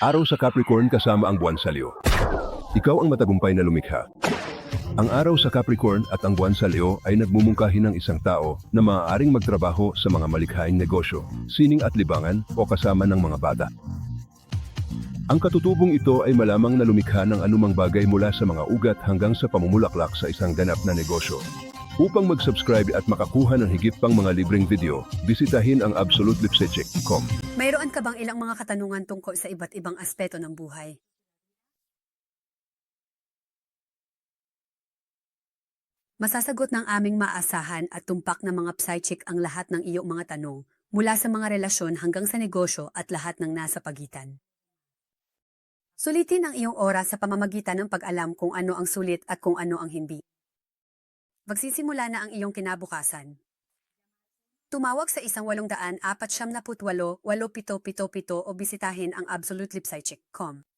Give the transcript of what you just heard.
Araw sa Capricorn kasama ang buwan sa Leo. Ikaw ang matagumpay na lumikha. Ang araw sa Capricorn at ang buwan sa Leo ay nagmumungkahi ng isang tao na maaaring magtrabaho sa mga malikhaing negosyo, sining at libangan o kasama ng mga bata. Ang katutubong ito ay malamang na lumikha ng anumang bagay mula sa mga ugat hanggang sa pamumulaklak sa isang ganap na negosyo. Upang mag-subscribe at makakuha ng higit pang mga libreng video, bisitahin ang absolutelipsechek.com. Mayroon ka bang ilang mga katanungan tungkol sa iba't ibang aspeto ng buhay? Masasagot ng aming maasahan at tumpak na mga psychic ang lahat ng iyong mga tanong, mula sa mga relasyon hanggang sa negosyo at lahat ng nasa pagitan. Sulitin ang iyong oras sa pamamagitan ng pag-alam kung ano ang sulit at kung ano ang hindi. Magsisimula na ang iyong kinabukasan. Tumawag sa isang walong daan apat siyam na putwalo, walo pito pito pito o bisitahin ang absolutelipsychic.com.